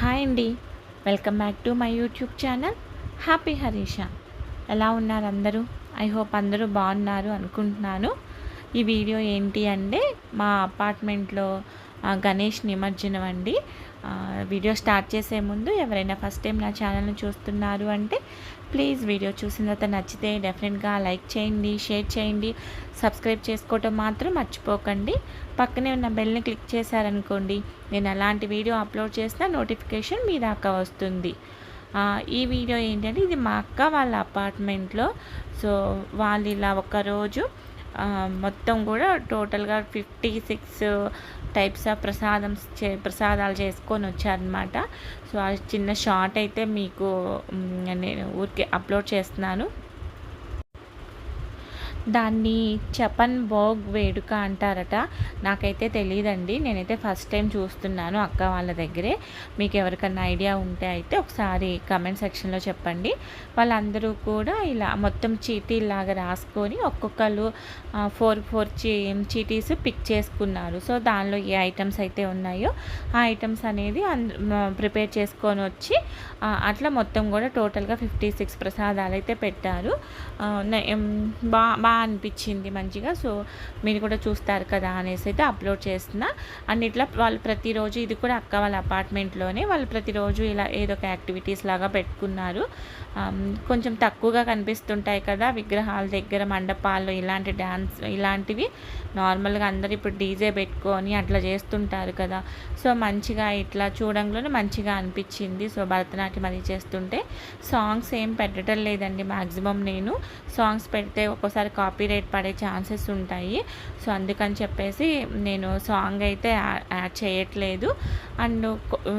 Hi అండి. Welcome back to my YouTube channel happy Harisha. ఎలా ఉన్నారు అందరూ? ఐ హోప్ అందరూ బాగున్నారు అనుకుంటున్నాను. ఈ వీడియో ఏంటి అంటే మా అపార్ట్మెంట్లో గణేష్ నిమజ్జనం అండి. వీడియో స్టార్ట్ చేసే ముందు ఎవరైనా ఫస్ట్ టైం నా ఛానల్ని చూస్తున్నారు అంటే ప్లీజ్ వీడియో చూసిన తర్వాత నచ్చితే డెఫినెట్గా లైక్ చేయండి షేర్ చేయండి సబ్స్క్రైబ్ చేసుకోవటం మాత్రం మర్చిపోకండి. పక్కనే ఉన్న బెల్ని క్లిక్ చేశారనుకోండి నేను అలాంటి వీడియో అప్లోడ్ చేసినా నోటిఫికేషన్ మీ దాకా వస్తుంది. ఈ వీడియో ఏంటంటే ఇది మా అక్క వాళ్ళ అపార్ట్మెంట్లో. సో వాళ్ళు ఇలా ఒకరోజు మొత్తం కూడా టోటల్గా ఫిఫ్టీ సిక్స్ టైప్స్ ఆఫ్ ప్రసాదం చే ప్రసాదాలు చేసుకొని వచ్చారనమాట. సో ఆ చిన్న షార్ట్ అయితే మీకు నేను ఊరికే అప్లోడ్ చేస్తున్నాను. దాన్ని చపన్ భోగ్ వేడుక అంటారట. నాకైతే తెలియదండి నేనైతే ఫస్ట్ టైం చూస్తున్నాను అక్క వాళ్ళ దగ్గరే. మీకు ఎవరికన్నా ఐడియా ఉంటే అయితే ఒకసారి కమెంట్ సెక్షన్లో చెప్పండి. వాళ్ళందరూ కూడా ఇలా మొత్తం చీటీలాగా రాసుకొని ఒక్కొక్కరు ఫోర్ ఫోర్ చీ చీటీస్ పిక్ చేసుకున్నారు. సో దానిలో ఏ ఐటమ్స్ అయితే ఉన్నాయో ఆ ఐటమ్స్ అనేది ప్రిపేర్ చేసుకొని వచ్చి అట్లా మొత్తం కూడా టోటల్గా ఫిఫ్టీ సిక్స్ ప్రసాదాలు అయితే పెట్టారు. ఆ, బా అనిపించింది మంచిగా. సో మీరు కూడా చూస్తారు కదా అనేసి అయితే అప్లోడ్ చేస్తున్నా. అండ్ ఇట్లా వాళ్ళు ప్రతిరోజు ఇది కూడా అక్క వాళ్ళ అపార్ట్మెంట్లోనే వాళ్ళు ప్రతిరోజు ఇలా ఏదో ఒక యాక్టివిటీస్ లాగా పెట్టుకున్నారు. కొంచెం తక్కువగా కనిపిస్తుంటాయి కదా విగ్రహాల దగ్గర మండపాల్లో ఇలాంటి డ్యాన్స్ ఇలాంటివి. నార్మల్గా అందరు ఇప్పుడు డీజే పెట్టుకొని అట్లా చేస్తుంటారు కదా. సో మంచిగా ఇట్లా చూడంలోనే మంచిగా అనిపించింది. సో భరతనాట్యం అది చేస్తుంటే సాంగ్స్ ఏం పెట్టడం లేదండి మ్యాక్సిమం నేను. సాంగ్స్ పెడితే ఒక్కోసారి కాపీ రేట్ పడే ఛాన్సెస్ ఉంటాయి. సో అందుకని చెప్పేసి నేను సాంగ్ అయితే యాడ్ చేయట్లేదు. అండ్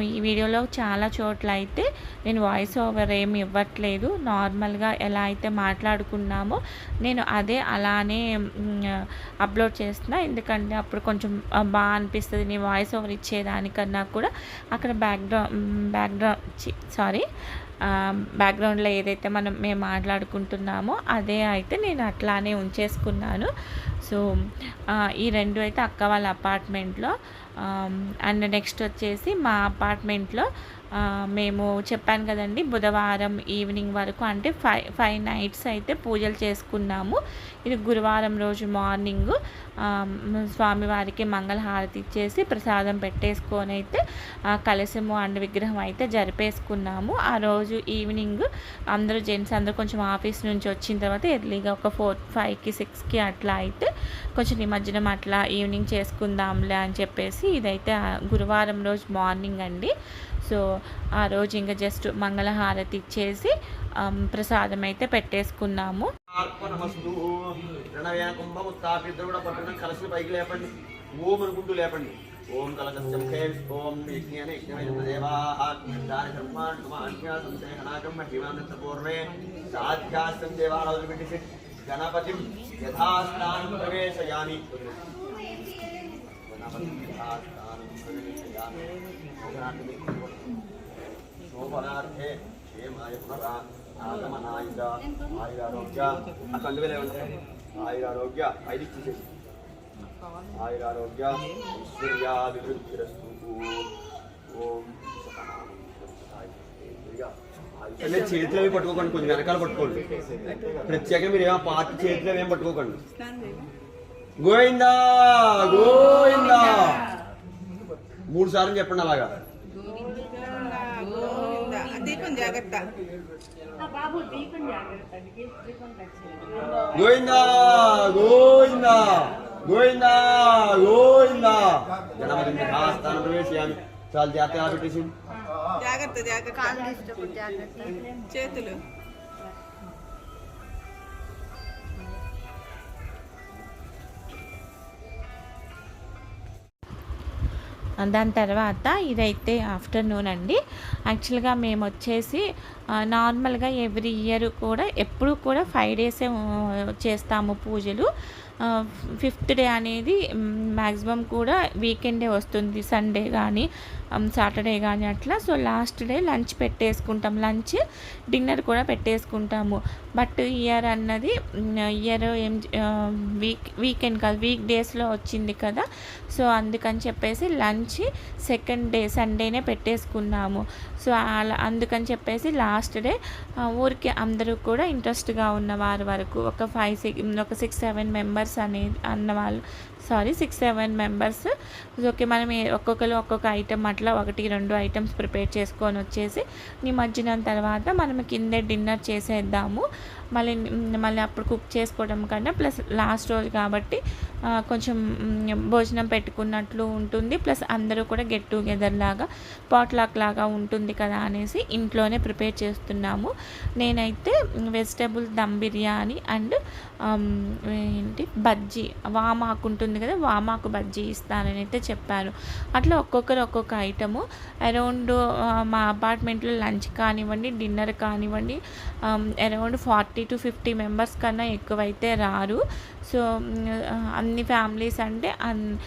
ఈ వీడియోలో చాలా చోట్ల అయితే నేను వాయిస్ ఓవర్ ఏమి ఇవ్వట్లేదు. నార్మల్గా ఎలా అయితే మాట్లాడుకున్నామో నేను అదే అలానే అప్లోడ్ చేస్తున్నా. ఎందుకంటే అప్పుడు కొంచెం బాగా అనిపిస్తుంది నీ వాయిస్ ఓవర్ ఇచ్చేదానికన్నా కూడా అక్కడ బ్యాక్గ్రౌండ్ బ్యాక్గ్రౌండ్ సారీ బ్యాక్గ్రౌండ్లో ఏదైతే మనం మేము మాట్లాడుకుంటున్నామో అదే అయితే నేను అట్లానే ఉంచేసుకున్నాను. సో ఈ రెండు అయితే అక్క వాళ్ళ అపార్ట్మెంట్లో అండ్ నెక్స్ట్ వచ్చేసి మా అపార్ట్మెంట్లో మేము చెప్పాను కదండి బుధవారం ఈవినింగ్ వరకు అంటే ఫైవ్ ఫైవ్ నైట్స్ అయితే పూజలు చేసుకున్నాము. ఇది గురువారం రోజు మార్నింగ్ స్వామివారికి మంగళహారతి ఇచ్చేసి ప్రసాదం పెట్టేసుకొని అయితే కలశము అండ్ విగ్రహం అయితే జరిపేసుకున్నాము. ఆ రోజు ఈవినింగ్ అందరూ జెంట్స్ అందరూ కొంచెం ఆఫీస్ నుంచి వచ్చిన తర్వాత ఎర్లీగా ఒక ఫోర్ ఫైవ్కి సిక్స్కి అట్లా అయితే కొంచెం నిమజ్జనం అట్లా ఈవినింగ్ చేసుకుందాంలే అని చెప్పేసి ఇదైతే గురువారం రోజు మార్నింగ్ అండి. సో ఆ రోజు ఇంకా జస్ట్ మంగళహారతి ఇచ్చేసి ప్రసాదం అయితే పెట్టేసుకున్నాము అర్పణమస్తు కలసి పైకి లేపండి ఓం అనుకుంటూ లేపండి ఓం కలకస్య ఓం యజ్ఞేన యజ్ఞమైన దేవాః దాని కర్మాణ్యమాన్యాసం సేహనాకం మహిమానంత పెట్టేసి యథాస్థానం ప్రవేశయామి గణపతి యథాస్థానం ప్రవేశయామి శోభనార్థే క్షేమాయ పునరా ఆగమనాయుధ ఆయురారోగ్య ఆ కండు వేలేవండి ఆయురారోగ్య ఐదు ఇచ్చేసేసి ఆయురారోగ్య ఐశ్వర్యాభివృద్ధిరస్తు ఓం అంటే చేతిలో అవి పట్టుకోకండి కొంచెం వెనకాల పట్టుకోండి ప్రత్యేకంగా మీరు ఏమో పార్టీ చేతిలో ఏం పట్టుకోకండి గోయిందా గోయిందా మూడు సార్లు చెప్పండి అలాగా జాగ్రత్త. గోవిందా గోవిందా గోవిందా గోవిందా. గణపతి స్థానం ప్రవేశయామి చాలా జాగ్రత్తగా పెట్టేసి జాగ్రత్త జాగ్రత్త. చేతులు. దాని తర్వాత ఇదైతే ఆఫ్టర్నూన్ అండి. యాక్చువల్గా మేము వచ్చేసి నార్మల్గా ఎవ్రీ ఇయర్ కూడా ఎప్పుడు కూడా ఫైవ్ డేసే చేస్తాము పూజలు. ఫిఫ్త్ డే అనేది మ్యాక్సిమం కూడా వీకెండే వస్తుంది సండే కానీ Um, సాటర్డే కానీ అట్లా. సో లాస్ట్ డే లంచ్ పెట్టేసుకుంటాం. లంచ్ డిన్నర్ కూడా పెట్టేసుకుంటాము. బట్ ఇయర్ అన్నది ఇయర్ ఏం um, వీక్ వీకెండ్ కాదు వీక్ డేస్లో వచ్చింది కదా. సో అందుకని చెప్పేసి లంచ్ సెకండ్ డే సండేనే పెట్టేసుకున్నాము. సో అలా అందుకని చెప్పేసి లాస్ట్ డే ఊరికి అందరూ కూడా ఇంట్రెస్ట్గా ఉన్న వారి వరకు ఒక ఫైవ్ సిక్స్ ఒక సిక్స్ సెవెన్ మెంబర్స్ అనేది అన్న వాళ్ళు sorry six seven members okay మనం ఒక్కొక్కరు ఒక్కొక్క ఐటెం అట్లా ఒకటి రెండు ఐటమ్స్ ప్రిపేర్ చేసుకొని వచ్చేసి నిమజ్జనం తర్వాత మనం కిందే డిన్నర్ చేసేద్దాము. మళ్ళీ మళ్ళీ అప్పుడు కుక్ చేసుకోవడం కన్నా ప్లస్ లాస్ట్ రోజు కాబట్టి కొంచెం భోజనం పెట్టుకున్నట్లు ఉంటుంది. ప్లస్ అందరూ కూడా గెట్ టుగెదర్ లాగా పాట్లాక్ లాగా ఉంటుంది కదా అనేసి ఇంట్లోనే ప్రిపేర్ చేస్తున్నాము. నేనైతే వెజిటేబుల్ దమ్ బిర్యానీ అండ్ ఏంటి బజ్జీ వామాకు ఉంటుంది కదా వామాకు బజ్జీ ఇస్తానని అయితే చెప్పాను అట్లా ఒక్కొక్కరు ఒక్కొక్క ఐటము. అరౌండ్ మా అపార్ట్మెంట్లో లంచ్ కానివ్వండి డిన్నర్ కానివ్వండి around forty to fifty members కన్నా ఎక్కువైతే రారు. సో అన్ని ఫ్యామిలీస్ అంటే అన్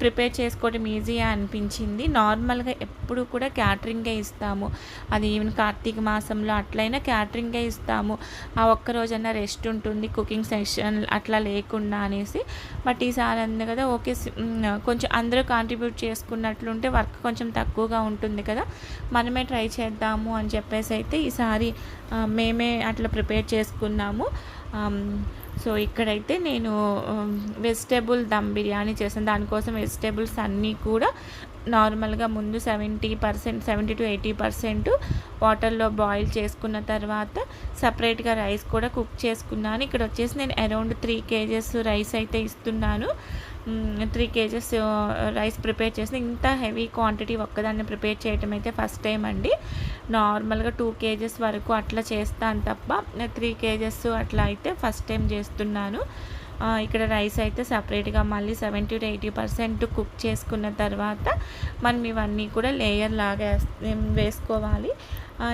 ప్రిపేర్ చేసుకోవడం ఈజీగా అనిపించింది. నార్మల్గా ఎప్పుడు కూడా క్యాటరింగే ఇస్తాము. అది ఈవెన్ కార్తీక మాసంలో అట్లయినా క్యాటరింగే ఇస్తాము. ఆ ఒక్క రోజైనా రెస్ట్ ఉంటుంది కుకింగ్ సెషన్ అట్లా లేకుండా అనేసి. బట్ ఈసారి అంది కదా ఓకే కొంచెం అందరూ కాంట్రిబ్యూట్ చేసుకున్నట్లుంటే వర్క్ కొంచెం తక్కువగా ఉంటుంది కదా. మనమే ట్రై చేద్దాము అని చెప్పేసి అయితే ఈసారి మేమే అట్లా ప్రిపేర్ చేసుకున్నాము. సో ఇక్కడైతే నేను వెజిటేబుల్ దమ్ బిర్యానీ చేసాను దానికోసం వెజిటేబుల్స్ అన్నీ కూడా నార్మల్గా ముందు seventy percent seventy to eighty percent వాటర్లో బాయిల్ చేసుకున్న తర్వాత సపరేట్గా రైస్ కూడా కుక్ చేసుకున్నాను. ఇక్కడ వచ్చేసి నేను అరౌండ్ త్రీ కేజెస్ రైస్ అయితే ఇస్తున్నాను. త్రీ కేజెస్ రైస్ ప్రిపేర్ చేసిన ఇంత హెవీ క్వాంటిటీ ఒక్కదాన్ని ప్రిపేర్ చేయటం అయితే ఫస్ట్ టైం అండి. నార్మల్గా టూ కేజెస్ వరకు అట్లా చేస్తాను తప్ప త్రీ కేజెస్ అట్లా అయితే ఫస్ట్ టైం చేస్తున్నాను. ఇక్కడ రైస్ అయితే సపరేట్గా మళ్ళీ seventy to eighty percent cook చేసుకున్న తర్వాత మనం ఇవన్నీ కూడా లేయర్ లాగా వేసుకోవాలి.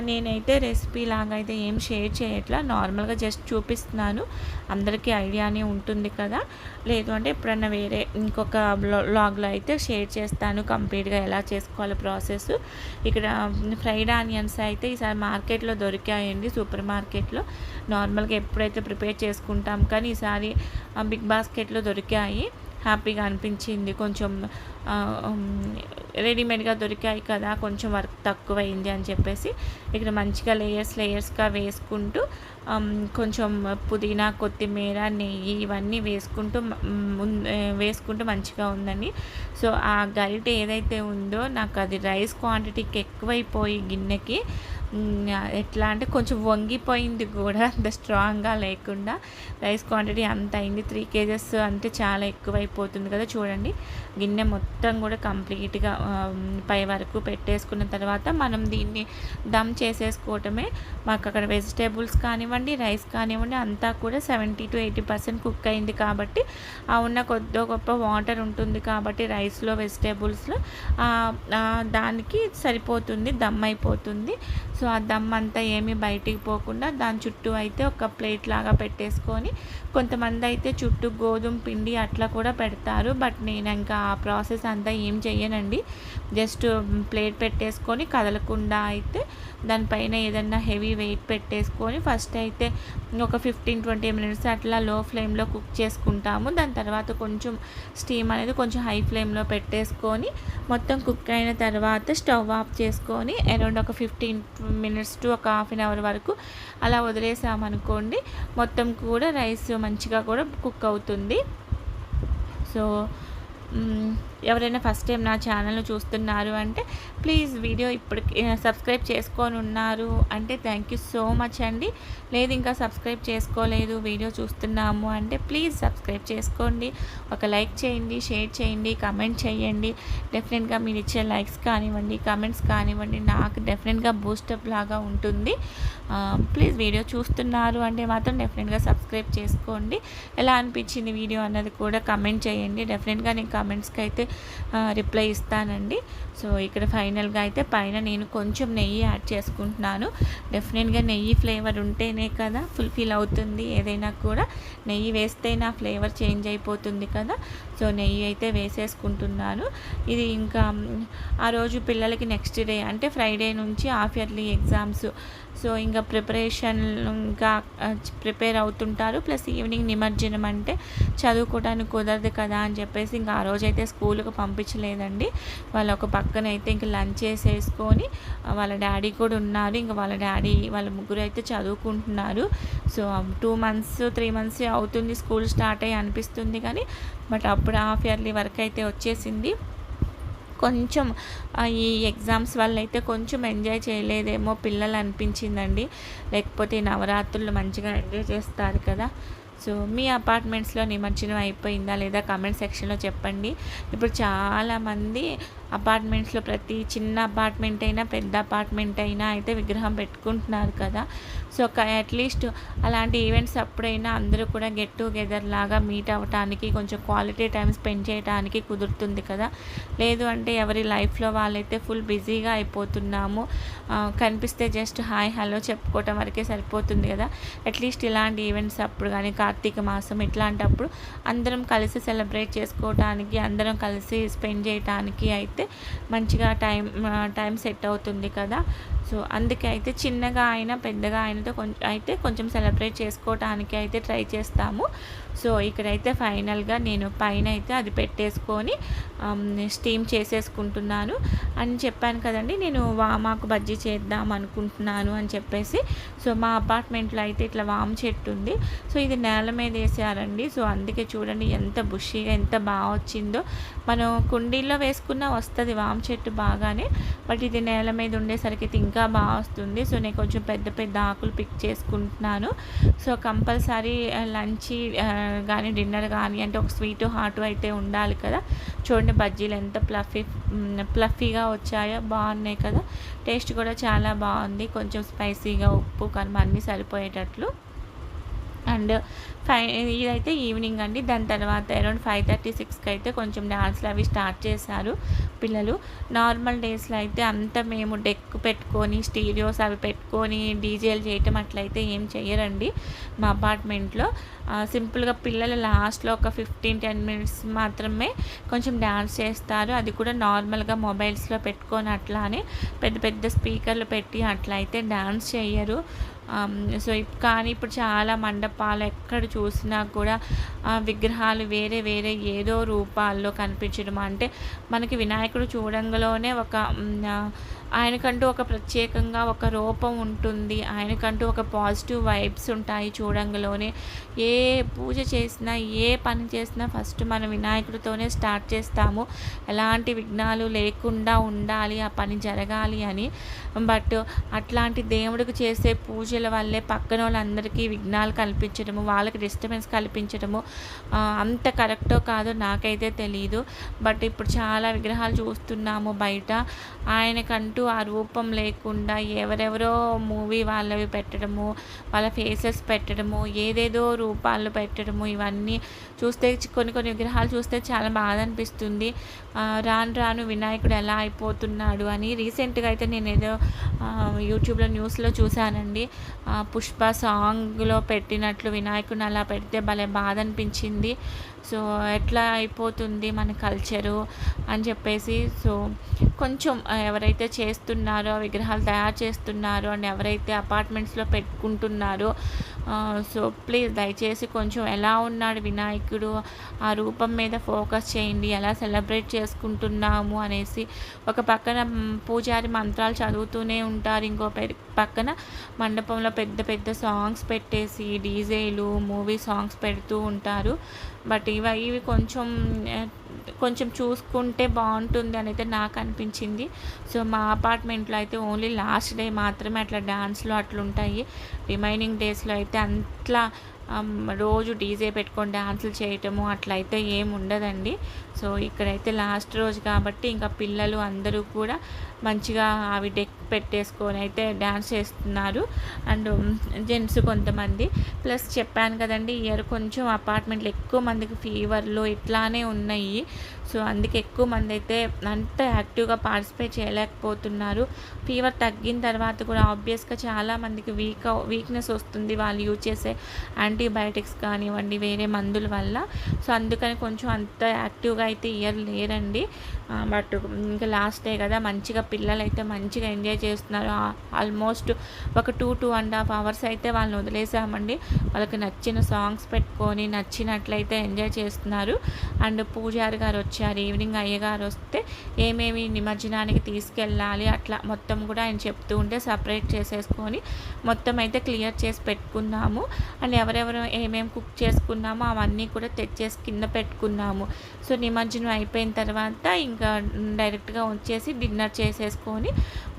నేనైతే రెసిపీ లాగా అయితే ఏం షేర్ చేయట్లా. నార్మల్గా జస్ట్ చూపిస్తున్నాను. అందరికీ ఐడియానే ఉంటుంది కదా. లేదు అంటే ఎప్పుడన్నా వేరే ఇంకొక బ్లాగ్లో అయితే షేర్ చేస్తాను. కంప్లీట్గా ఎలా చేసుకోవాలి ప్రాసెస్. ఇక్కడ ఫ్రైడ్ ఆనియన్స్ అయితే ఈసారి మార్కెట్లో దొరికాయండి సూపర్ మార్కెట్లో. నార్మల్గా ఎప్పుడైతే ప్రిపేర్ చేసుకుంటాం కానీ ఈసారి బిగ్ బాస్కెట్లో దొరికాయి. హ్యాపీగా అనిపించింది. కొంచెం రెడీమేడ్గా దొరికాయి కదా కొంచెం వర్క్ తక్కువైంది అని చెప్పేసి ఇక్కడ మంచిగా లేయర్స్ లేయర్స్గా వేసుకుంటూ కొంచెం పుదీనా కొత్తిమీర నెయ్యి ఇవన్నీ వేసుకుంటూ వేసుకుంటూ మంచిగా ఉందండి. సో ఆ గరిట ఏదైతే ఉందో నాకు అది రైస్ క్వాంటిటీకి ఎక్కువైపోయి గిన్నెకి ఎట్లా అంటే కొంచెం వంగిపోయింది కూడా అంత స్ట్రాంగ్గా లేకుండా. రైస్ క్వాంటిటీ అంత అయింది. త్రీ కేజెస్ అంటే చాలా ఎక్కువైపోతుంది కదా చూడండి. గిన్నె మొత్తం కూడా కంప్లీట్గా పై వరకు పెట్టేసుకున్న తర్వాత మనం దీన్ని దమ్ చేసేసుకోవటమే. మాకు అక్కడ వెజిటేబుల్స్ కానివ్వండి రైస్ కానివ్వండి అంతా కూడా seventy to eighty percent cook అయింది కాబట్టి ఆ ఉన్న కొద్దో గొప్ప వాటర్ ఉంటుంది కాబట్టి రైస్లో వెజిటేబుల్స్లో దానికి సరిపోతుంది దమ్ అయిపోతుంది. సో ఆ దమ్ అంతా ఏమీ బయటికి పోకుండా దాని చుట్టూ అయితే ఒక ప్లేట్ లాగా పెట్టేసుకొని కొంతమంది అయితే చుట్టూ గోధుమ పిండి అట్లా కూడా పెడతారు. బట్ నేను ఇంకా ఆ ప్రాసెస్ అంతా ఏం చేయనండి జస్ట్ ప్లేట్ పెట్టేసుకొని కదలకుండా అయితే దానిపైన ఏదన్నా హెవీ వెయిట్ పెట్టేసుకొని ఫస్ట్ అయితే ఒక ఫిఫ్టీన్ ట్వంటీ మినిట్స్ అట్లా లో ఫ్లేమ్లో కుక్ చేసుకుంటాము. దాని తర్వాత కొంచెం స్టీమ్ అనేది కొంచెం హై ఫ్లేమ్లో పెట్టేసుకొని మొత్తం కుక్ అయిన తర్వాత స్టవ్ ఆఫ్ చేసుకొని అరౌండ్ ఒక ఫిఫ్టీన్ మినిట్స్ టు ఒక హాఫ్ అన్ అవర్ వరకు అలా వదిలేసామనుకోండి మొత్తం కూడా రైస్ మంచిగా కూడా కుక్ అవుతుంది. సో మ్, ఎవరైనా ఫస్ట్ టైం నా ఛానల్ను చూస్తున్నారు అంటే ప్లీజ్ వీడియో ఇప్పటికి సబ్స్క్రైబ్ చేసుకొని ఉన్నారు. అంటే థ్యాంక్ యూ సో మచ్ అండి. లేదు ఇంకా సబ్స్క్రైబ్ చేసుకోలేదు వీడియో చూస్తున్నాము అంటే ప్లీజ్ సబ్స్క్రైబ్ చేసుకోండి. ఒక లైక్ చేయండి షేర్ చేయండి కమెంట్ చేయండి. డెఫినెట్గా మీరు ఇచ్చే లైక్స్ కానివ్వండి కమెంట్స్ కానివ్వండి నాకు డెఫినెట్గా బూస్టప్ లాగా ఉంటుంది. ప్లీజ్ వీడియో చూస్తున్నారు అంటే మాత్రం డెఫినెట్గా సబ్స్క్రైబ్ చేసుకోండి. ఎలా అనిపించింది వీడియో అన్నది కూడా కమెంట్ చేయండి. డెఫినెట్గా నేను కమెంట్స్కి అయితే రిప్లై ఇస్తానండి. సో ఇక్కడ ఫైనల్గా అయితే పైన నేను కొంచెం నెయ్యి యాడ్ చేసుకుంటున్నాను. డెఫినెట్గా నెయ్యి ఫ్లేవర్ ఉంటేనే కదా ఫుల్ఫిల్ అవుతుంది. ఏదైనా కూడా నెయ్యి వేస్తే నా ఫ్లేవర్ చేంజ్ అయిపోతుంది కదా. సో నెయ్యి అయితే వేసేసుకుంటున్నాను. ఇది ఇంకా ఆ రోజు పిల్లలకి నెక్స్ట్ డే అంటే ఫ్రైడే నుంచి హాఫ్ ఇయర్లీ ఎగ్జామ్స్ సో ఇంకా ప్రిపరేషన్ ఇంకా ప్రిపేర్ అవుతుంటారు. ప్లస్ ఈవినింగ్ నిమజ్జనం అంటే చదువుకోవడానికి కుదరదు కదా అని చెప్పేసి ఇంకా ఆ రోజైతే స్కూల్కి పంపించలేదండి. వాళ్ళు ఒక పక్కన అయితే ఇంకా లంచ్ చేసేసుకొని వాళ్ళ డాడీ కూడా ఉన్నారు. ఇంకా వాళ్ళ డాడీ వాళ్ళ ముగ్గురు అయితే చదువుకుంటున్నారు. So two months three months అవుతుంది స్కూల్ స్టార్ట్ అయ్యి అనిపిస్తుంది కానీ బట్ అప్పుడు హాఫ్ ఇయర్లీ వరకు అయితే వచ్చేసింది. కొంచెం ఈ ఎగ్జామ్స్ వల్ల అయితే కొంచెం ఎంజాయ్ చేయలేదేమో పిల్లలు అనిపించిందండి. లేకపోతే నవరాత్రులు మంచిగా ఎంజాయ్ చేస్తారు కదా. సో మీ అపార్ట్మెంట్స్లో నిమజ్జనం అయిపోయిందా లేదా కామెంట్ సెక్షన్లో చెప్పండి. ఇప్పుడు చాలామంది అపార్ట్మెంట్స్లో ప్రతి చిన్న అపార్ట్మెంట్ అయినా పెద్ద అపార్ట్మెంట్ అయినా అయితే విగ్రహం పెట్టుకుంటున్నారు కదా. సో అట్లీస్ట్ అలాంటి ఈవెంట్స్ అప్పుడైనా అందరూ కూడా గెట్ టుగెదర్ లాగా మీట్ అవ్వటానికి కొంచెం క్వాలిటీ టైం స్పెండ్ చేయడానికి కుదురుతుంది కదా. లేదు అంటే ఎవరి లైఫ్లో వాళ్ళైతే ఫుల్ బిజీగా అయిపోతున్నాము. కనిపిస్తే జస్ట్ హాయ్ హలో చెప్పుకోవటం వరకే సరిపోతుంది కదా. అట్లీస్ట్ ఇలాంటి ఈవెంట్స్ అప్పుడు కానీ కార్తీక మాసం ఇట్లాంటప్పుడు అందరం కలిసి సెలబ్రేట్ చేసుకోవటానికి అందరం కలిసి స్పెండ్ చేయటానికి అయితే అయితే మంచిగా టైం టైం సెట్ అవుతుంది కదా. సో అందుకే అయితే చిన్నగా అయినా పెద్దగా అయినతో కొంచెం అయితే కొంచెం సెలబ్రేట్ చేసుకోవటానికి అయితే ట్రై చేస్తాము. సో ఇక్కడైతే ఫైనల్గా నేను పైన అయితే అది పెట్టేసుకొని స్టీమ్ చేసేసుకుంటున్నాను. అని చెప్పాను కదండి నేను వామాకు బజ్జీ చేద్దాం అనుకుంటున్నాను అని చెప్పేసి. సో మా అపార్ట్మెంట్లో అయితే ఇట్లా వామ చెట్టు ఉంది. సో ఇది నేల మీద వేసారండి. సో అందుకే చూడండి ఎంత బుషిగా ఎంత బాగా వచ్చిందో. మనం కుండీల్లో వేసుకున్నా వస్తుంది వామ చెట్టు బాగానే బట్ ఇది నేల మీద ఉండేసరికి అయితే ఇంకా బాగా వస్తుంది. సో నేను కొంచెం పెద్ద పెద్ద ఆకులు పిక్ చేసుకుంటున్నాను. సో కంపల్సరీ లంచ్ కానీ డిన్నర్ కానీ అంటే ఒక స్వీట్ హాట్ అయితే ఉండాలి కదా. చూడండి బజ్జీలు ఎంత ప్లఫీ ప్లఫీగా వచ్చాయో బాగున్నాయి కదా. టేస్ట్ కూడా చాలా బాగుంది. కొంచెం స్పైసీగా ఉప్పు కారం అన్నీ సరిపోయేటట్లు. అండ్ ఫైవ్ ఇదైతే ఈవినింగ్ అండి. దాని తర్వాత అరౌండ్ ఫైవ్ థర్టీ సిక్స్కి అయితే కొంచెం డాన్స్లు అవి స్టార్ట్ చేశారు పిల్లలు. నార్మల్ డేస్లో అయితే అంతా మేము డెక్ పెట్టుకొని స్టీరియోస్ అవి పెట్టుకొని డీజేలు చేయటం అట్లయితే ఏం చేయరండి మా అపార్ట్మెంట్లో. సింపుల్గా పిల్లలు లాస్ట్లో ఒక ఫిఫ్టీన్ టెన్ మినిట్స్ మాత్రమే కొంచెం డ్యాన్స్ చేస్తారు. అది కూడా నార్మల్గా మొబైల్స్లో పెట్టుకొని అట్లానే పెద్ద పెద్ద స్పీకర్లు పెట్టి అట్లయితే డ్యాన్స్ చేయరు Um, సో కానీ ఇప్పుడు చాలా మండపాలు ఎక్కడ చూసినా కూడా విగ్రహాలు వేరే వేరే ఏదో రూపాల్లో కనిపించడం. అంటే మనకి వినాయకుడు చూడంగలోనే ఒక ఆయనకంటూ ఒక ప్రత్యేకంగా ఒక రూపం ఉంటుంది. ఆయనకంటూ ఒక పాజిటివ్ వైబ్స్ ఉంటాయి చూడంగలోనే. ఏ పూజ చేసినా ఏ పని చేసినా ఫస్ట్ మనం వినాయకుడితోనే స్టార్ట్ చేస్తాము. ఎలాంటి విఘ్నాలు లేకుండా ఉండాలి ఆ పని జరగాలి అని. బట్ అట్లాంటి దేవుడికి చేసే పూజల వల్లే పక్కన వాళ్ళందరికీ విఘ్నాలు కల్పించడము వాళ్ళకి డిస్టర్బెన్స్ కల్పించడము అంత కరెక్టో కాదో నాకైతే తెలియదు బట్ ఇప్పుడు చాలా విగ్రహాలు చూస్తున్నాము బయట. ఆయనకంటూ ఆ రూపం లేకుండా ఎవరెవరో మూవీ వాళ్ళవి పెట్టడము వాళ్ళ ఫేసెస్ పెట్టడము ఏదేదో రూపాలు పెట్టడము ఇవన్నీ చూస్తే కొన్ని కొన్ని విగ్రహాలు చూస్తే చాలా బాధ అనిపిస్తుంది. రాను రాను వినాయకుడు ఎలా అయిపోతున్నాడు అని రీసెంట్గా అయితే నేను ఏదో యూట్యూబ్లో న్యూస్లో చూశానండి. పుష్ప సాంగ్లో పెట్టినట్లు వినాయకుడిని అలా పెడితే భలే బాధ అనిపించింది. సో ఎట్లా అయిపోతుంది మన కల్చరు అని చెప్పేసి సో కొంచెం ఎవరైతే చేస్తున్నారో విగ్రహాలు తయారు చేస్తున్నారో అండ్ ఎవరైతే అపార్ట్మెంట్స్లో పెట్టుకుంటున్నారో సో ప్లీజ్ దయచేసి కొంచెం ఎలా ఉన్నాడు వినాయకుడు? ఆ రూపం మీద ఫోకస్ చేయండి. ఎలా సెలబ్రేట్ చేసుకుంటున్నాము అనేసి. ఒక పక్కన పూజారి మంత్రాలు చదువుతూనే ఉంటారు. ఇంకో పె- పక్కన మండపంలో పెద్ద పెద్ద సాంగ్స్ పెట్టేసి డీజేలు మూవీ సాంగ్స్ పెడుతూ ఉంటారు. బట్ ఇవి ఇవి కొంచెం కొంచెం చూసుకుంటే బాగుంటుంది అని అయితే నాకు అనిపించింది. సో మా అపార్ట్మెంట్లో అయితే ఓన్లీ లాస్ట్ డే మాత్రమే అట్లా డ్యాన్స్లు అట్లుంటాయి. రిమైనింగ్ డేస్లో అయితే అట్లా రోజు డీజే పెట్టుకొని డాన్సులు చేయటము అట్లయితే ఏం ఉండదండి. సో ఇక్కడైతే లాస్ట్ రోజు కాబట్టి ఇంకా పిల్లలు అందరూ కూడా మంచిగా అవి డెక్ పెట్టేసుకొని అయితే డ్యాన్స్ చేస్తున్నారు. అండ్ జెంట్స్ కొంతమంది. ప్లస్ చెప్పాను కదండి ఇయర్ కొంచెం అపార్ట్మెంట్లు ఎక్కువ మందికి ఫీవర్లు ఇట్లానే ఉన్నాయి. సో అందుకే ఎక్కువ మంది అయితే అంత యాక్టివ్గా పార్టిసిపేట్ చేయలేకపోతున్నారు. ఫీవర్ తగ్గిన తర్వాత కూడా ఆబ్వియస్గా చాలా మందికి వీక్ వీక్నెస్ వస్తుంది. వాళ్ళు యూజ్ చేసే యాంటీబయాటిక్స్ కానివ్వండి వేరే మందుల వల్ల. సో అందుకని కొంచెం అంత యాక్టివ్గా అయితే ఇయర్ లేరండి. బట్ ఇంకా లాస్ట్ డే కదా మంచిగా పిల్లలు అయితే మంచిగా ఎంజాయ్ చేస్తున్నారు. ఆల్మోస్ట్ ఒక two two and half hours అయితే వాళ్ళని వదిలేసామండి. వాళ్ళకి నచ్చిన సాంగ్స్ పెట్టుకొని నచ్చినట్లయితే ఎంజాయ్ చేస్తున్నారు. అండ్ పూజారి గారు వచ్చారు ఈవినింగ్ అయ్యగారు వస్తే ఏమేమి నిమజ్జనానికి తీసుకెళ్ళాలి అట్లా మొత్తం కూడా ఆయన చెప్తూ ఉంటే సపరేట్ చేసేసుకొని మొత్తం అయితే క్లియర్ చేసి పెట్టుకున్నాము. అండ్ ఎవరెవరు ఏమేమి కుక్ చేసుకున్నామో అవన్నీ కూడా తెచ్చేసి కింద పెట్టుకున్నాము. సో నిమజ్జనం అయిపోయిన తర్వాత ఇంకా డైరెక్ట్గా వచ్చేసి డిన్నర్ చేసేసుకొని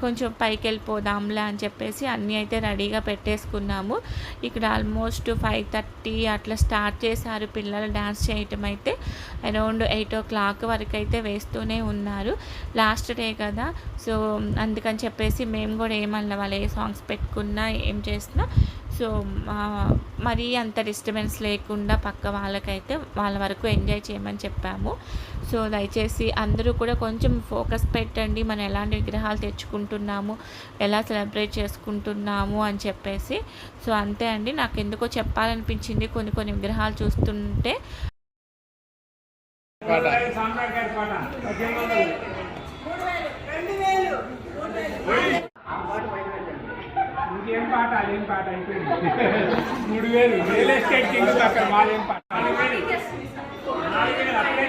కొంచెం పైకి వెళ్ళిపోదాంలే అని చెప్పేసి అన్నీ అయితే రెడీగా పెట్టేసుకున్నాము. ఇక్కడ ఆల్మోస్ట్ ఫైవ్ థర్టీ అట్లా స్టార్ట్ చేశారు పిల్లలు డ్యాన్స్ చేయటం అయితే. అరౌండ్ ఎయిట్ ఓ క్లాక్ వరకు అయితే వేస్తూనే ఉన్నారు. లాస్ట్ డే కదా. సో అందుకని చెప్పేసి మేము కూడా ఏమన్నా వాళ్ళు ఏ సాంగ్స్ పెట్టుకున్నా ఏం చేసినా సో మరీ అంత డిస్టర్బెన్స్ లేకుండా పక్క వాళ్ళకైతే వాళ్ళ వరకు ఎంజాయ్ చేయమని చెప్పాము. సో దయచేసి అందరూ కూడా కొంచెం ఫోకస్ పెట్టండి. మనం ఎలాంటి విగ్రహాలు తెచ్చుకుంటున్నాము ఎలా సెలబ్రేట్ చేసుకుంటున్నాము అని చెప్పేసి. సో అంతే అండి. నాకు ఎందుకో చెప్పాలనిపించింది కొన్ని కొన్ని విగ్రహాలు చూస్తుంటే. సామ్రాట్ గారి పాట ఇంకేం పాట అదేం పాట అయిపోయింది మూడు వేలు రియల్ ఎస్టేట్ కింగ్ అక్కడ మాదేం పాట నాలుగు వేలు నాలుగు వేలు అప్పుడే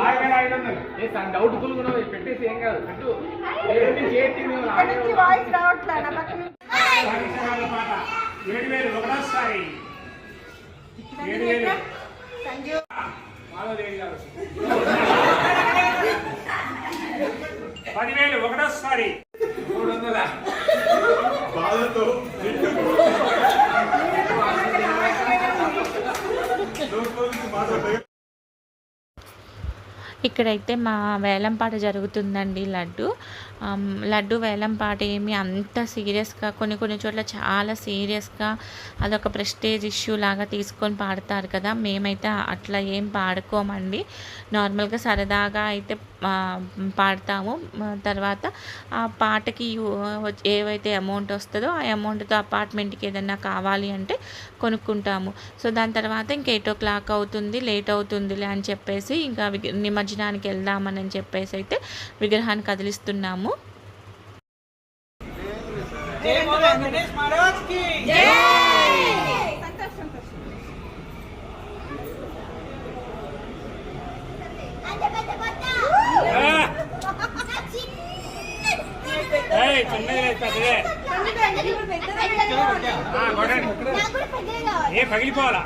ఆరు వేల ఐదు వందలు ఏ సార్ డౌట్ ఫుల్ కూడా పెట్టేసి ఏం కాదు పెట్టు ఏమి చేతి వాయిస్ రావట్లే నా పక్కన సాగిసరాల పాట ఏడు వేలు ఒకటోసారి ఏడు వేలు మాధవదేవి గారు పదివేలు ఒకటోసారి. మూడు వందల ఇక్కడైతే మా వేలం పాట జరుగుతుందండి లడ్డు. లడ్డు వేలం పాట ఏమి అంత సీరియస్గా కొన్ని కొన్ని చోట్ల చాలా సీరియస్గా అదొక ప్రెస్టేజ్ ఇష్యూ లాగా తీసుకొని పాడతారు కదా. మేమైతే అట్లా ఏం పాడుకోమండి. నార్మల్గా సరదాగా అయితే పాడతాము. తర్వాత ఆ పాటకి ఏవైతే అమౌంట్ వస్తుందో ఆ అమౌంట్తో అపార్ట్మెంట్కి ఏదైనా కావాలి అంటే కొనుక్కుంటాము. సో దాని తర్వాత ఇంక ఎయిట్ ఓ క్లాక్ అవుతుంది లేట్ అవుతుందిలే అని చెప్పేసి ఇంకా విగ్- నిమజ్జనానికి వెళ్దామని అని చెప్పేసి అయితే విగ్రహాన్ని కదిలిస్తున్నాము. ఏయ్, చిన్నది లేదు, పెద్దదే. ఆ, కొట్టండి. ఏ పగిలిపోవాలా?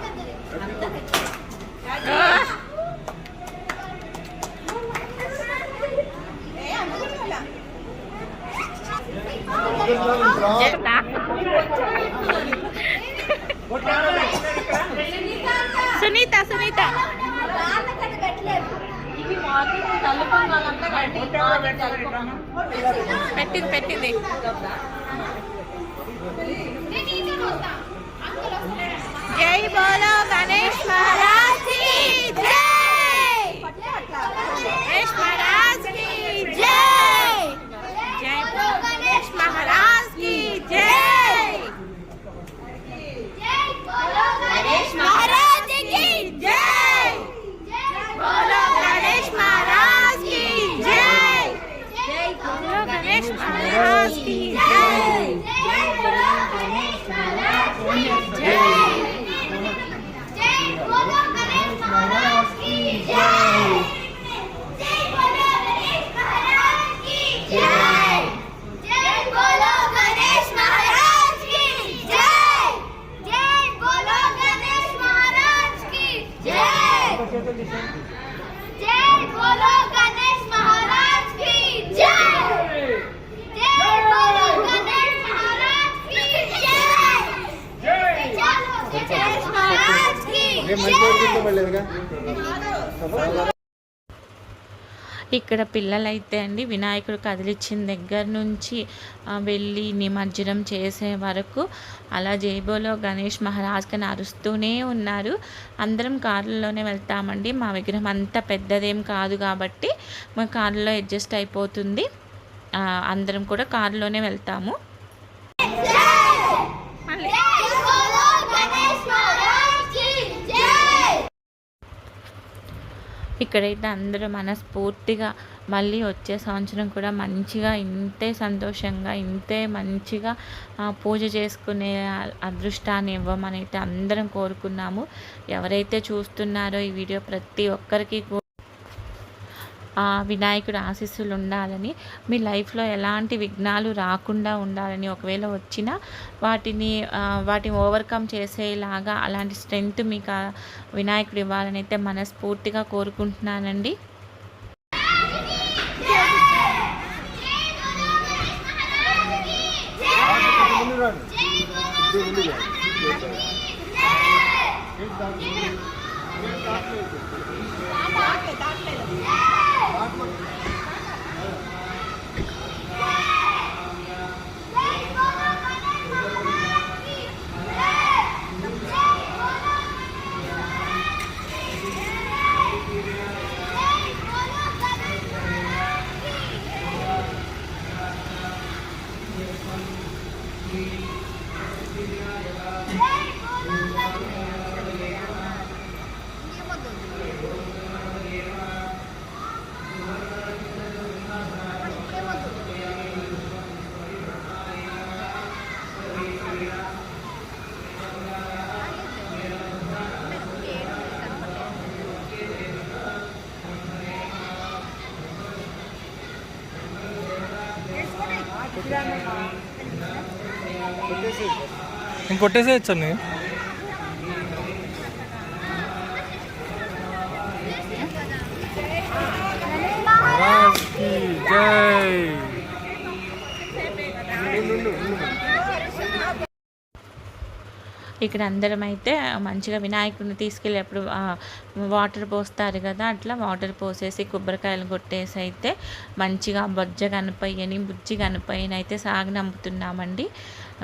ఇక్కడ పిల్లలైతే అండి వినాయకుడు కదిలిచ్చిన దగ్గర నుంచి వెళ్ళి నిమజ్జనం చేసే వరకు అలా జేబోలో గణేష్ మహారాజ్ అరుస్తూనే ఉన్నారు. అందరం కారులోనే వెళ్తామండి. మా విగ్రహం అంత పెద్దదేం కాదు కాబట్టి మా కారులో అడ్జస్ట్ అయిపోతుంది. అందరం కూడా కారులోనే వెళ్తాము. ఇక్కడైతే అందరూ మనస్ఫూర్తిగా మళ్ళీ వచ్చే సంవత్సరం కూడా మంచిగా ఇంతే సంతోషంగా ఇంతే మంచిగా పూజ చేసుకునే అదృష్టాన్ని ఇవ్వమని అయితే అందరం కోరుకున్నాము. ఎవరైతే చూస్తున్నారో ఈ వీడియో ప్రతి ఒక్కరికి వినాయకుడు ఆశీస్సులు ఉండాలని మీ లైఫ్లో ఎలాంటి విఘ్నాలు రాకుండా ఉండాలని ఒకవేళ వచ్చినా వాటిని వాటిని ఓవర్కమ్ చేసేలాగా అలాంటి స్ట్రెంగ్త్ మీకు ఆ వినాయకుడు ఇవ్వాలని అయితే మనస్ఫూర్తిగా కోరుకుంటున్నానండి Thank you. నేను కొట్టేసేయచ్చు జై. ఇక్కడ అందరం అయితే మంచిగా వినాయకుడిని తీసుకెళ్ళేప్పుడు అప్పుడు వాటర్ పోస్తారు కదా అట్లా వాటర్ పోసేసి కొబ్బరికాయలు కొట్టేసి అయితే మంచిగా బొజ్జ కనపయ్యని బుజ్జి కనపయ్యని అయితే సాగనంపుతున్నామండి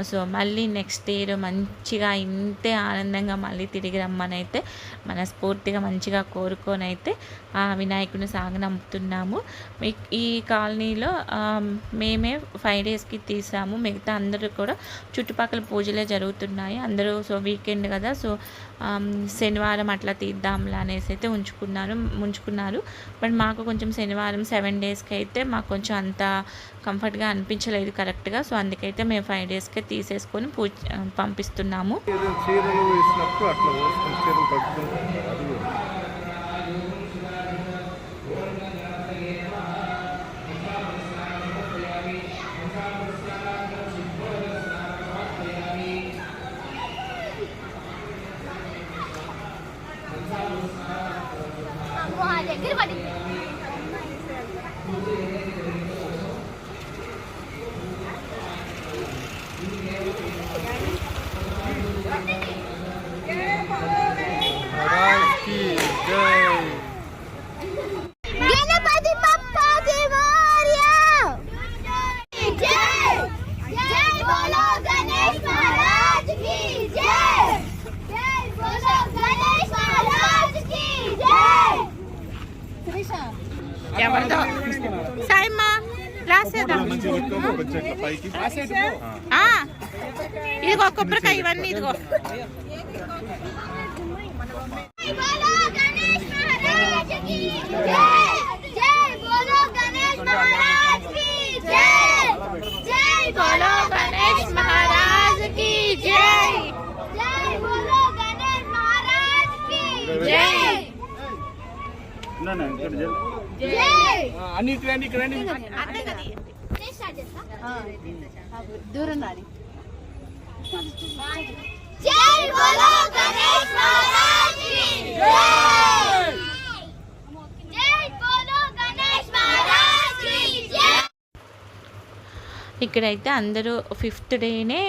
సో మళ్ళీ నెక్స్ట్ ఇయర్ మంచిగా ఇంతే ఆనందంగా మళ్ళీ తిరిగి రమ్మనైతే మనస్ఫూర్తిగా మంచిగా కోరుకొని అయితే ఆ వినాయకుడిని సాగనంపుతున్నాము మీ ఈ కాలనీలో మేమే ఫైవ్ డేస్కి తీసాము. మిగతా అందరూ కూడా చుట్టుపక్కల పూజలే జరుగుతున్నాయి. అందరూ సో వీకెండ్ కదా సో శనివారం అట్లా తీద్దాంలా అనేసి అయితే ఉంచుకున్నారు ఉంచుకున్నారు బట్ మాకు కొంచెం శనివారం సెవెన్ డేస్కి అయితే మాకు కొంచెం అంత కంఫర్ట్గా అనిపించలేదు కరెక్ట్గా సో అందుకైతే మేము ఫైవ్ డేస్కే తీసేసుకొని పూజ పంపిస్తున్నాము. ఇదిగో కొబ్బరికాయ ఇవన్నీ ఇదిగో जय बोलो गणेश महाराज की जय जय बोलो गणेश महाराज की जय जय बोलो गणेश దూరం రాని ఇక్కడైతే అందరూ ఫిఫ్త్ డేనే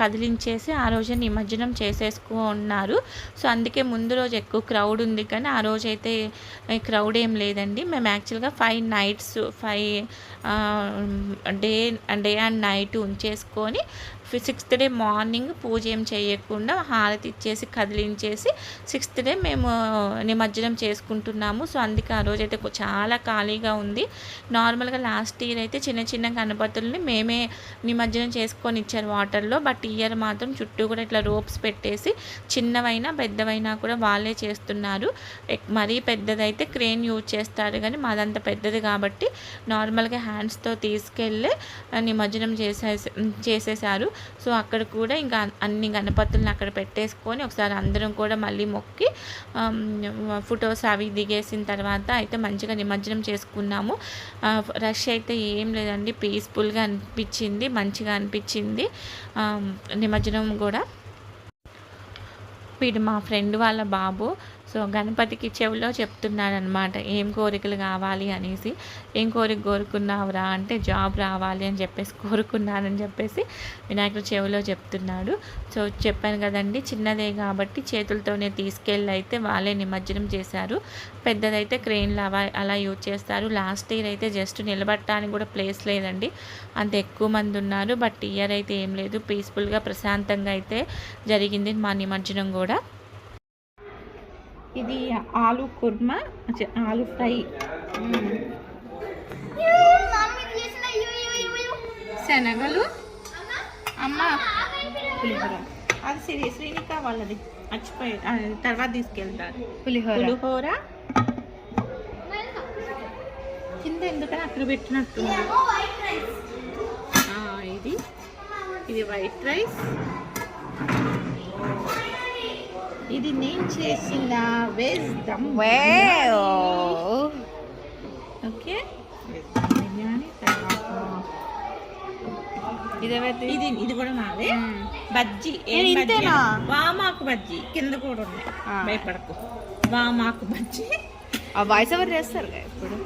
కదిలించేసి ఆ రోజే నిమజ్జనం చేసేసుకున్నారు. సో అందుకే ముందు రోజు ఎక్కువ క్రౌడ్ ఉంది కానీ ఆ రోజు అయితే క్రౌడ్ ఏం లేదండి. మేము యాక్చువల్గా five nights five day day and night ఉంచేసుకొని sixth day morning పూజ ఏం చేయకుండా హారతి ఇచ్చేసి కదిలించేసి సిక్స్త్ డే మేము నిమజ్జనం చేసుకుంటున్నాము. సో అందుకే ఆ రోజు అయితే చాలా ఖాళీగా ఉంది. నార్మల్గా లాస్ట్ ఇయర్ అయితే చిన్న చిన్న గణపతుల్ని మేమే నిమజ్జనం చేసుకొని ఇచ్చారు వాటర్లో. బట్ ఇయర్ మాత్రం చుట్టూ కూడా ఇట్లా రోప్స్ పెట్టేసి చిన్నవైనా పెద్దవైనా కూడా వాళ్ళే చేస్తున్నారు. మరీ పెద్దదైతే క్రేన్ యూజ్ చేస్తారు కానీ మాదంత పెద్దది కాబట్టి నార్మల్గా హ్యాండ్స్తో తీసుకెళ్ళి నిమజ్జనం చేసే చేసేసారు. సో అక్కడ కూడా ఇంకా అన్ని గణపతులను అక్కడ పెట్టేసుకొని ఒకసారి అందరం కూడా మళ్ళీ మొక్కి ఫొటోస్ అవి దిగేసిన తర్వాత అయితే మంచిగా నిమజ్జనం చేసుకున్నాము. రష్ అయితే ఏం లేదండి పీస్ఫుల్గా అనిపించింది మంచిగా అనిపించింది నిమజ్జనం కూడా. వీడు మా ఫ్రెండ్ వాళ్ళ బాబు సో గణపతికి చెవిలో చెప్తున్నాడనమాట ఏం కోరికలు కావాలి? అనేసి. ఏం కోరిక కోరుకున్నావురా? అంటే జాబ్ రావాలి అని చెప్పేసి కోరుకున్నానని చెప్పేసి వినాయకుడు చెవిలో చెప్తున్నాడు. సో చెప్పాను కదండి చిన్నదే కాబట్టి చేతులతోనే తీసుకెళ్ళి అయితే వాళ్ళే నిమజ్జనం చేశారు. పెద్దదైతే క్రెయిన్లు అలా అలా యూజ్ చేస్తారు. లాస్ట్ ఇయర్ అయితే జస్ట్ నిలబడటానికి కూడా ప్లేస్ లేదండి. అంత ఎక్కువ మంది ఉన్నారు. బట్ ఇయర్ అయితే ఏం లేదు. పీస్ఫుల్గా ప్రశాంతంగా అయితే జరిగింది మా నిమజ్జనం కూడా. ఇది ఆలు కుర్మా ఆలు ఫ్రై. శనగలు అమ్మ పులిహోర. అది శ్రీ శ్రీనిక వాళ్ళది. మర్చిపోయి. తర్వాత తీసుకెళ్తారు. పులిహోర. పులిహోర. కింద ఎందుకని అక్కడ పెట్టినట్టు? ఇది. ఇది వైట్ రైస్. ఇది నేను చేసిన వెజ్ దమ్ ఓకే. బిర్యానీ తర్వాత ఇదేవైతే ఇది ఇది కూడా మాదే బజ్జీ. ఏం ఏ, బజ్జీ ఇంతేనా? వామాకు బజ్జీ. కింద కూడా ఉన్నాయి. ఆ. భయపడకు. వామాకు బజ్జీ. ఆ వాయిస్ ఎవరు చేస్తారు ఇప్పుడు.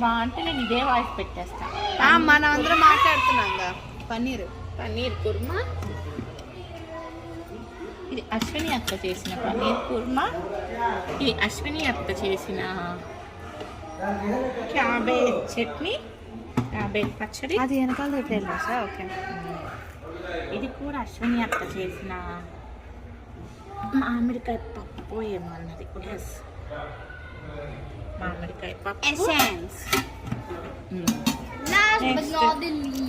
వా అంటే నేను ఇదే వాయిస్ పెట్టేస్తా. ఆ, మనం అందరం మాట్లాడుతున్నాం పన్నీర్. పన్నీర్ కుర్మా. ఇది అశ్విని అత్త చేసిన పన్నీర్ కుర్మా. ఇది అశ్విని అత్త చేసిన క్యాబేజ్ చట్నీ క్యాబేజ్ పచ్చడి. అది వెనకాల రిపేర్ సార్ ఓకే. ఇది కూడా అశ్విని అత్త చేసిన మామిడికాయ పప్పు ఏమో అన్నది. ఎస్ మామిడికాయ పప్పు. Essence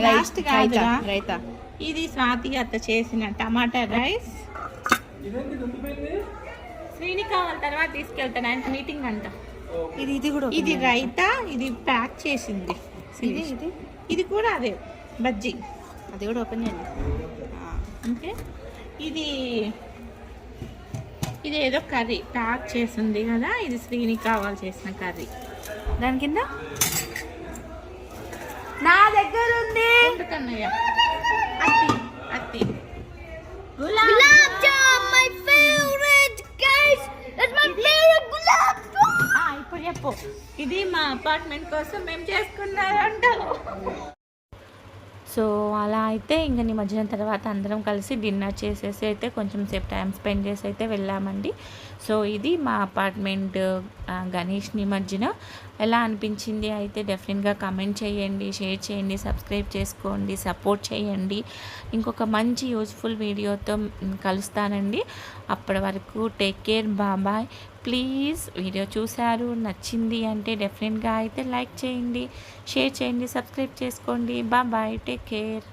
last. రైతా. ఇది స్వాతి అత్త చేసిన టమాటా రైస్. శ్రీని కావాలి తర్వాత తీసుకెళ్తాను. ఆయన మీటింగ్ అంట. ఇది ఇది కూడా ఇది రైతా ఇది ప్యాక్ చేసింది. ఇది ఇది? ఇది కూడా అదే బజ్జీ. అది కూడా ఓపెన్ చేయండి. ఓకే ఇది ఇది ఏదో కర్రీ. ప్యాక్ చేసింది కదా ఇది శ్రీని కావాలి చేసిన కర్రీ. దాని కింద? నా దగ్గర ఉంది. కన్నయ్య. అత్తి అత్తి. గులాబ్ చెప్పు. ఇది మా అపార్ట్మెంట్ కోసం మేము చేసుకున్నారంట. సో అలా అయితే ఇంక నిమజ్జనం తర్వాత అందరం కలిసి డిన్నర్ చేసేసి అయితే కొంచెం సేపు టైం స్పెండ్ చేసి అయితే వెళ్ళామండి. సో ఇది మా అపార్ట్మెంట్ గణేష్ నిమజ్జనం. ఎలా అనిపించింది అయితే డెఫినెట్గా కమెంట్ చేయండి షేర్ చేయండి సబ్స్క్రైబ్ చేసుకోండి సపోర్ట్ చేయండి. ఇంకొక మంచి యూజ్ఫుల్ వీడియోతో కలుస్తానండి. అప్పటి వరకు టేక్ కేర్ బాబాయ్ ప్లీజ్ వీడియో చూశారు నచ్చింది అంటే డెఫినెట్గా అయితే లైక్ చేయండి షేర్ చేయండి సబ్స్క్రైబ్ చేసుకోండి. Bye take care.